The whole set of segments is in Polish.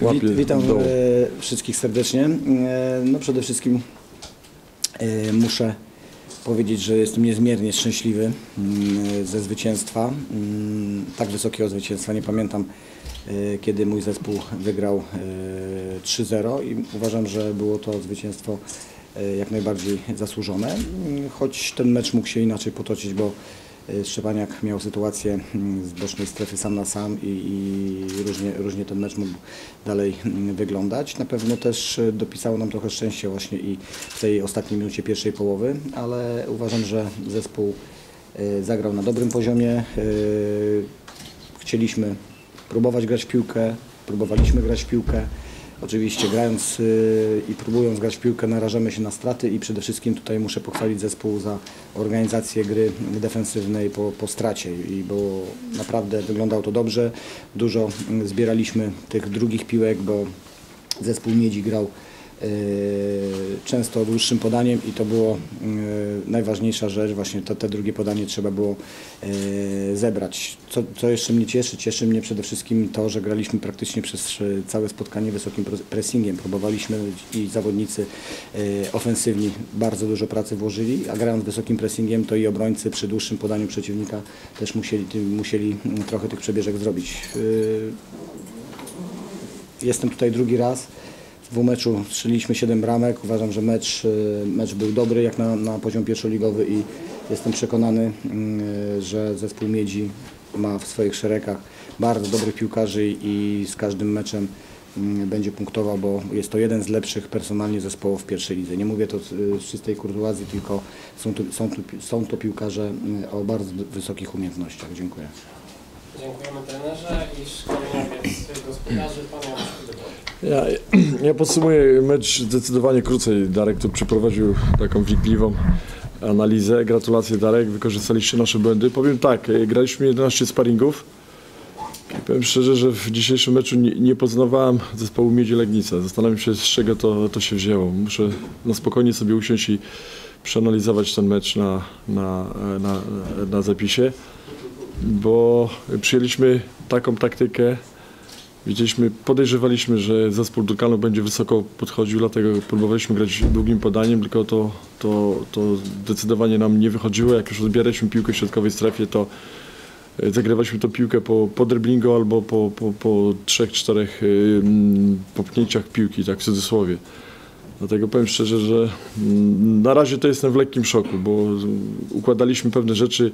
łapie Wit, witam e, wszystkich serdecznie. E, no przede wszystkim e, muszę powiedzieć, że jestem niezmiernie szczęśliwy mm, ze zwycięstwa. Mm, tak wysokiego zwycięstwa nie pamiętam, kiedy mój zespół wygrał e, 3-0 i uważam, że było to zwycięstwo jak najbardziej zasłużone. Mm, Choć ten mecz mógł się inaczej potoczyć, bo e, Szczepaniak miał sytuację mm, z bocznej strefy sam na sam i, i różnie, różnie ten mecz mógł dalej mm, wyglądać. Na pewno też e, dopisało nam trochę szczęście właśnie i w tej ostatniej minucie pierwszej połowy, ale uważam, że zespół e, zagrał na dobrym poziomie. Chcieliśmy próbować grać w piłkę, próbowaliśmy grać w piłkę. Oczywiście grając y, i próbując grać w piłkę narażamy się na straty i przede wszystkim tutaj muszę pochwalić zespół za organizację gry defensywnej po, po stracie i bo naprawdę wyglądało to dobrze. Dużo mm, zbieraliśmy tych drugich piłek, bo zespół Miedzi grał często dłuższym podaniem i to było y, najważniejsza rzecz, właśnie to, te drugie podanie trzeba było y, zebrać. Co, co jeszcze mnie cieszy? Cieszy mnie przede wszystkim to, że graliśmy praktycznie przez y, całe spotkanie wysokim pres- pressingiem. Próbowaliśmy i zawodnicy y, ofensywni bardzo dużo pracy włożyli, a grając wysokim pressingiem to i obrońcy przy dłuższym podaniu przeciwnika też musieli, musieli mm, trochę tych przebieżek zrobić. Y, Jestem tutaj drugi raz. W dwumeczu strzeliliśmy 7 bramek. Uważam, że mecz, y, mecz był dobry jak na, na poziom pierwszoligowy i jestem przekonany, y, że zespół Miedzi ma w swoich szeregach bardzo dobrych piłkarzy i z każdym meczem y, będzie punktował, bo jest to jeden z lepszych personalnie zespołów w pierwszej lidze. Nie mówię to z czystej kurtuazji, tylko są to, są to, są to piłkarze y, o bardzo wysokich umiejętnościach. Dziękuję. Dziękujemy trenerze i szkoleniowiec gospodarzy, pan. Ja, ja podsumuję mecz zdecydowanie krócej. Darek tu przeprowadził taką wnikliwą analizę. Gratulacje Darek, wykorzystaliście nasze błędy. Powiem tak, e, graliśmy 11 sparingów. I powiem szczerze, że w dzisiejszym meczu nie, nie poznawałem zespołu Miedzi Legnica. Zastanawiam się, z czego to, to się wzięło. Muszę na spokojnie sobie usiąść i przeanalizować ten mecz na, na, na, na zapisie, bo przyjęliśmy taką taktykę, Widzieliśmy, podejrzewaliśmy, że zespół Dukanu będzie wysoko podchodził, dlatego próbowaliśmy grać długim podaniem, tylko to, to, to zdecydowanie nam nie wychodziło. Jak już odbieraliśmy piłkę w środkowej strefie, to e, zagrywaliśmy tą piłkę po, po albo po, po, po trzech, czterech mm, popchnięciach piłki, tak w cudzysłowie. Dlatego powiem szczerze, że mm, na razie to jestem w lekkim szoku, bo układaliśmy pewne rzeczy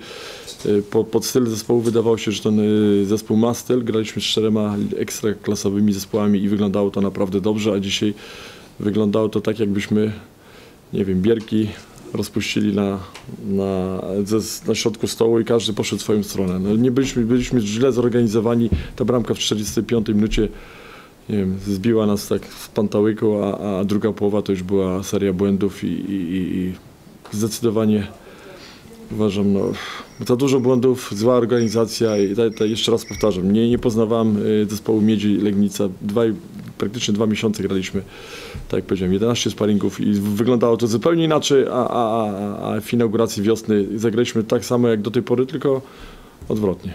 y, po, pod styl zespołu. Wydawało się, że ten y, zespół ma styl. Graliśmy z czterema ekstraklasowymi zespołami i wyglądało to naprawdę dobrze, a dzisiaj wyglądało to tak, jakbyśmy, nie wiem, bierki rozpuścili na, na, na środku stołu i każdy poszedł w swoją stronę. No, nie byliśmy, byliśmy źle zorganizowani. Ta bramka w 45 minucie nie wiem, zbiła nas tak z pantałyku, a, a druga połowa to już była seria błędów i, i, i, zdecydowanie uważam, no, za dużo błędów, zła organizacja i ta, ta, jeszcze raz powtarzam, nie, nie poznawałem y, zespołu Miedzi Legnica, dwa, i- praktycznie dwa miesiące graliśmy, tak jak powiedziałem, 11 sparingów i wyglądało to zupełnie inaczej, a, a, a, a w inauguracji wiosny zagraliśmy tak samo jak do tej pory, tylko odwrotnie.